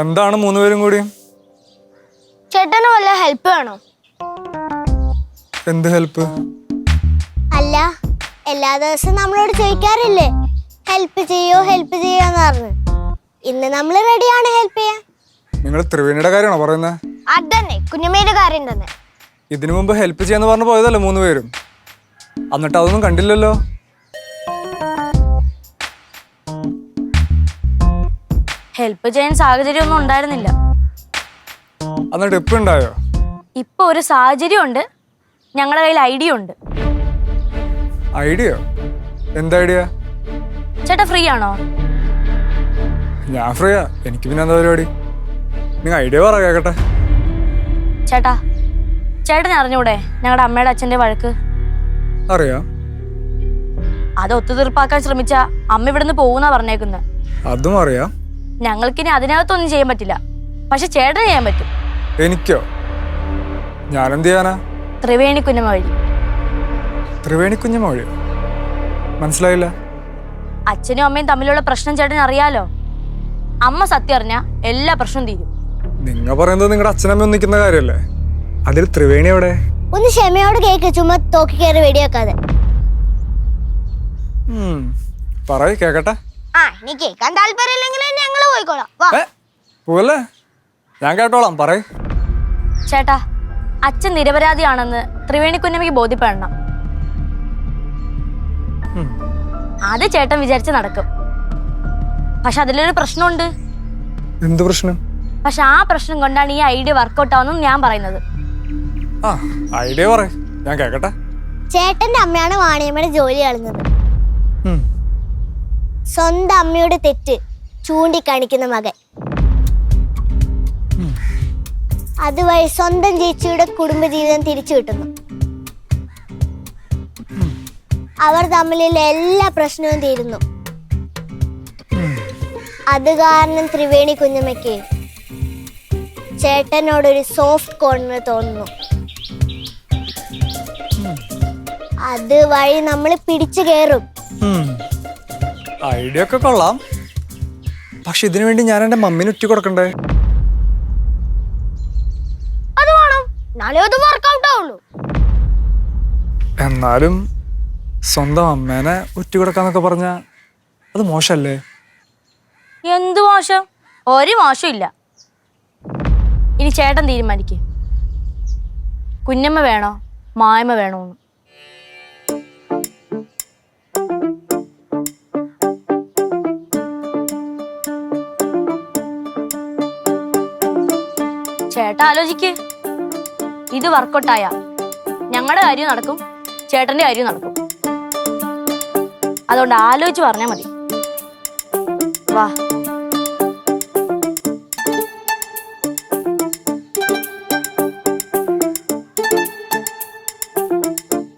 എന്താണ് മൂന്നുപേരും കൂടി? ചേട്ടന് വല്ല ഹെൽപ്പ് വേണോ? എന്ത് ഹെൽപ്പ് അല്ല എല്ലാ ദിവസവും നമ്മളോട് ചോദിക്കാറില്ലേ ഹെൽപ്പ് ചെയ്യോ ഹെൽപ്പ് ചെയ്യോ എന്ന് പറഞ്ഞു. ഇന്ന് നമ്മൾ റെഡിയാണ് ഹെൽപ്പ് ചെയ്യാൻ. നിങ്ങൾ ത്രിവേണിയുടെ കാര്യമാണോ പറയുന്നത് അതന്നെ കുഞ്ഞമ്മയുടെ കാര്യം തന്നെ. ഇതിനു മുമ്പ് ഹെൽപ്പ് ചെയ്യാന്ന് പറഞ്ഞു പോയതല്ലേ മൂന്ന് പേരും എന്നിട്ട് അതൊന്നും കണ്ടില്ലല്ലോ. ഹെൽപ്പ് ചെയ്യാൻ സാഹചര്യമൊന്നും ഉണ്ടായിരുന്നില്ല. എന്നിട്ട് ഇപ്പം ഉണ്ടായോ? ഇപ്പൊ ഒരു സാഹചര്യം ഉണ്ട് ഞങ്ങളുടെ കയ്യിൽ ഐഡിയ ഉണ്ട്. ഐഡിയ? എന്താ ഐഡിയ? ചേട്ടാ ഫ്രീ ആണോ? ഞാൻ ഫ്രീയാ. എനിക്ക് പിന്നെ എന്താ പരിപാടി? നിങ്ങൾ ഐഡിയ പറ കേക്കട്ടെ. ചേട്ടാ ചേട്ടൻ അറിഞ്ഞൂടെ? ഞങ്ങളുടെ അമ്മയുടെ അച്ഛന്റെ വഴക്ക്. അറിയാം. അത് ഒത്തുതീർപ്പാക്കാൻ ശ്രമിച്ച അമ്മ ഇവിടുന്ന് പോകുന്ന പറഞ്ഞേക്കുന്നത് അതും അറിയാം. ഞങ്ങൾക്കിനി അതിനകത്തൊന്നും ചെയ്യാൻ പറ്റില്ല. പക്ഷെ ചേട്ടന് ചെയ്യാൻ പറ്റും. എനിക്കോ? ഞാനെന്ത് ചെയ്യാനാ ത്രിവേണി കുഞ്ഞമ്മ വഴി ത്രിവേണി കുഞ്ഞമ്മ വഴിയോ മനസ്സിലായില്ല. അച്ഛനും അമ്മയും തമ്മിലുള്ള പ്രശ്നം ചേട്ടൻ അറിയാലോ? അമ്മ സത്യം അറിഞ്ഞ എല്ലാ പ്രശ്നവും തീരും. നിങ്ങൾ പറയുന്നത് നിങ്ങളുടെ അച്ഛനമ്മ ഒന്നിക്കുന്ന കാര്യല്ലേ? അതിൽ ത്രിവേണി എവിടെ? ഒന്ന് ക്ഷമയോട് കേക്ക് ചുമ്മാ തോക്കി കയറി വെടിയാക്കാതെ പറയൂ കേക്കട്ടെ. ആ നീ കേൾക്കാൻ താല്പര്യമില്ലെങ്കിൽ പോയിക്കോളാം. വാ. പോവല്ലേ? ഞാൻ കേട്ടോളാം പറയ്. ചേട്ടാ അച്ഛൻ നിരപരാധിയാണെന്ന് ത്രിവേണി കുഞ്ഞമ്മയ്ക്ക് ബോധ്യപ്പെടണം. അത് ചേട്ടൻ വിചാരിച്ച് നടക്കും. പക്ഷെ അതിലൊരു പ്രശ്നമുണ്ട്. എന്ത് പ്രശ്നം? പക്ഷെ ആ പ്രശ്നം കൊണ്ടാണ് ഈ ഐഡിയ വർക്കൗട്ട് ആവുന്നത് ഞാൻ പറയുന്നത്. ആ ഐഡിയ പറ ഞാൻ കേക്കട്ടെ. ചേട്ടന്റെ അമ്മയാണ് വാണിയമ്മയുടെ ജോലി കളഞ്ഞത്. സ്വന്തം അമ്മയുടെ തെറ്റ്. ചൂണ്ടിക്കാണിക്കുന്ന മകൻ. അതുവഴി സ്വന്തം ചേച്ചിയുടെ കുടുംബജീവിതം തിരിച്ചു കിട്ടുന്നു. അവർ തമ്മിലുള്ള എല്ലാ പ്രശ്നവും തീരുന്നു. അത് കാരണം ത്രിവേണി കുഞ്ഞമ്മയ്ക്ക് ചേട്ടനോടൊരു സോഫ്റ്റ് കോർണർ തോന്നുന്നു. അത് വഴി നമ്മൾ പിടിച്ചു കയറും. ഐഡിയ ഒക്കെ കൊള്ളാം. പക്ഷെ ഇതിനു വേണ്ടി ഞാൻ എന്റെ മമ്മിന് ഉറ്റി കൊടുക്കണ്ടേ? അത് വേണം. എന്നാലേ അത് വർക്കൗട്ട് ആവുള്ളൂ. എന്നാലും സ്വന്തം അമ്മേനെ ഉറ്റി കൊടുക്കാന്നൊക്കെ പറഞ്ഞ അത് മോശല്ലേ? എന്തു മോശം? ഒരു മോശമില്ല. ഇല്ല ഇനി ചേട്ടൻ തീരുമാനിക്കേ. കുഞ്ഞമ്മ വേണോ? മായമ്മ വേണോ ചേട്ടാ ആലോചിക്ക്. ഇത് വർക്കൗട്ടായ. ഞങ്ങളുടെ കാര്യം നടക്കും ചേട്ടന്റെ കാര്യം നടക്കും. അതുകൊണ്ട് ആലോചിച്ച് പറഞ്ഞാൽ മതി. വാ.